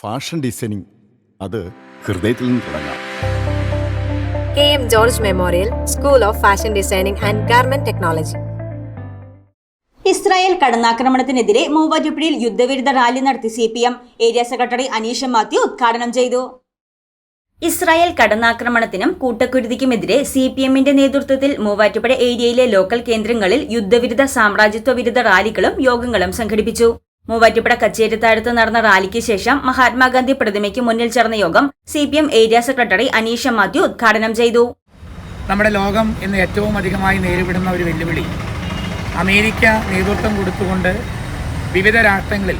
Fashion designing. അത് ഹൃദയത്തിൽ നിന്ന് തുടങ്ങാം. K M George memorial school of fashion designing and garment technology. Israel കടന്നാക്രമണത്തിനെതിരെ മൂവാറ്റുപുഴയിൽ യുദ്ധവിരുദ്ധ റാലി നടത്തി C P M. Area secretary Aneesha Mathew ഉദ്ഘാടനം ചെയ്തു. ഇസ്രായേൽ കടന്നാക്രമണത്തിനും കൂട്ടക്കുരുതിക്കുമെതിരെ സി പി എമ്മിന്റെ നേതൃത്വത്തിൽ മൂവാറ്റുപുഴ ഏരിയയിലെ ലോക്കൽ കേന്ദ്രങ്ങളിൽ യുദ്ധവിരുദ്ധ സാമ്രാജ്യത്വ വിരുദ്ധ റാലികളും യോഗങ്ങളും സംഘടിപ്പിച്ചു. മൂവാറ്റുപുഴ കച്ചേരിത്താഴത്ത് നടന്ന റാലിക്ക് ശേഷം മഹാത്മാഗാന്ധി പ്രതിമയ്ക്ക് മുന്നിൽ ചേർന്ന യോഗം C P M area secretary Aneesha Mathew ഉദ്ഘാടനം ചെയ്തു. നമ്മുടെ ലോകം ഇന്ന് ഏറ്റവും അധികമായി നേരിടുന്ന ഒരു വെല്ലുവിളി. അമേരിക്ക നേതൃത്വം കൊടുത്തുകൊണ്ട് വിവിധ രാഷ്ട്രങ്ങളിൽ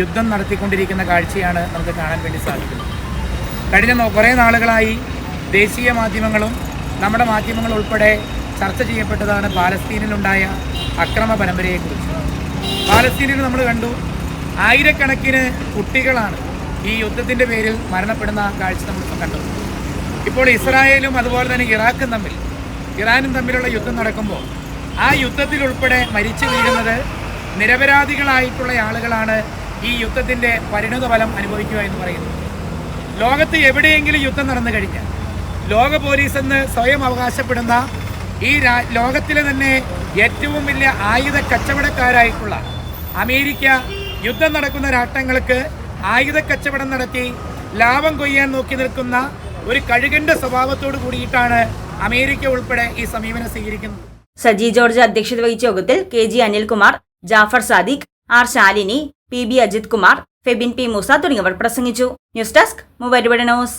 യുദ്ധം നടത്തിക്കൊണ്ടിരിക്കുന്ന കാഴ്ചയാണ് നമുക്ക് കാണാൻ വേണ്ടി സാധിക്കുന്നത്. കഴിഞ്ഞ കുറേ നാളുകളായി ദേശീയ മാധ്യമങ്ങളും നമ്മുടെ മാധ്യമങ്ങൾ ഉൾപ്പെടെ ചർച്ച ചെയ്യപ്പെട്ടതാണ് പാലസ്തീനിലുണ്ടായ അക്രമ പരമ്പരയെക്കുറിച്ച്. പാലസ്തീനിൽ നമ്മൾ കണ്ടു ആയിരക്കണക്കിന് കുട്ടികളാണ് ഈ യുദ്ധത്തിന്റെ പേരിൽ മരണപ്പെടുന്ന കാഴ്ച നമ്മളിപ്പോൾ കണ്ടത് ഇപ്പോൾ ഇസ്രായേലും അതുപോലെ തന്നെ ഇറാഖും തമ്മിൽ ഇറാനും തമ്മിലുള്ള യുദ്ധം നടക്കുമ്പോൾ ആ യുദ്ധത്തിൽ ഉൾപ്പെടെ മരിച്ചു വീഴുന്നത് നിരപരാധികളായിട്ടുള്ള ആളുകളാണ് ഈ യുദ്ധത്തിന്റെ പരിണത ഫലം അനുഭവിക്കുക എന്ന് പറയുന്നത്. ലോകത്ത് എവിടെയെങ്കിലും യുദ്ധം നടന്നു കഴിഞ്ഞാൽ ലോക പോലീസ് എന്ന് സ്വയം അവകാശപ്പെടുന്ന ഈ ലോകത്തിലെ തന്നെ ഏറ്റവും വലിയ ആയുധ കച്ചവടക്കാരായിട്ടുള്ള അമേരിക്ക യുദ്ധം നടക്കുന്ന രാഷ്ട്രങ്ങൾക്ക് ആയുധ കച്ചവടം നടത്തി ലാഭം കൊയ്യാൻ നോക്കി നിൽക്കുന്ന ഒരു കഴുകന്റെ സ്വഭാവത്തോട് കൂടിയിട്ടാണ് അമേരിക്ക ഉൾപ്പെടെ ഈ സമീപനം സ്വീകരിക്കുന്നത്. സജി ജോർജ് അധ്യക്ഷത വഹിച്ച യോഗത്തിൽ K G Anilkumar Jafar Sadiq R Shalini P B Ajith Kumar Febin P Moosa തുടങ്ങിയവർ പ്രസംഗിച്ചു. News desk news.